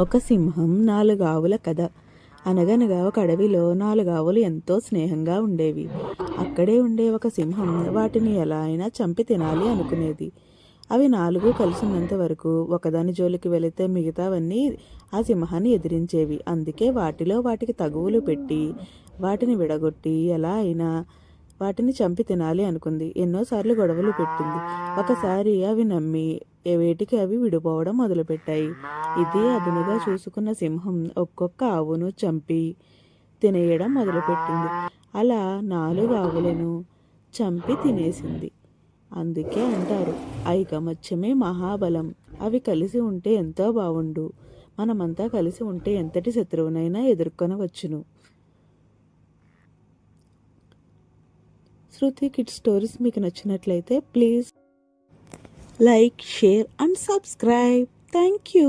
ఒక సింహం నాలుగు ఆవుల కథ. అనగనగా ఒక అడవిలో నాలుగు ఆవులు ఎంతో స్నేహంగా ఉండేవి. అక్కడే ఉండే ఒక సింహం వాటిని ఎలా అయినా చంపి తినాలి అనుకునేది. అవి నాలుగు కలిసినంత వరకు ఒకదాని జోలికి వెళితే మిగతావన్నీ ఆ సింహాన్ని ఎదిరించేవి. అందుకే వాటిలో వాటికి తగువులు పెట్టి వాటిని విడగొట్టి ఎలా అయినా వాటిని చంపి తినాలి అనుకుంది. ఎన్నోసార్లు గొడవలు పెట్టింది. ఒకసారి అవి నమ్మి వేటికి అవి విడిపోవడం మొదలుపెట్టాయి. ఇది అదునుగా చూసుకున్న సింహం ఒక్కొక్క ఆవును చంపి తినేయడం మొదలుపెట్టింది. అలా నాలుగు ఆవులను చంపి తినేసింది. అందుకే అంటారు ఐకమత్యమే మహాబలం. అవి కలిసి ఉంటే ఎంతో బాగుండు మనమంతా కలిసి ఉంటే ఎంతటి శత్రువునైనా ఎదుర్కొనవచ్చును. శృతి కిడ్ స్టోరీస్ మీకు నచ్చినట్లయితే please like share and subscribe thank you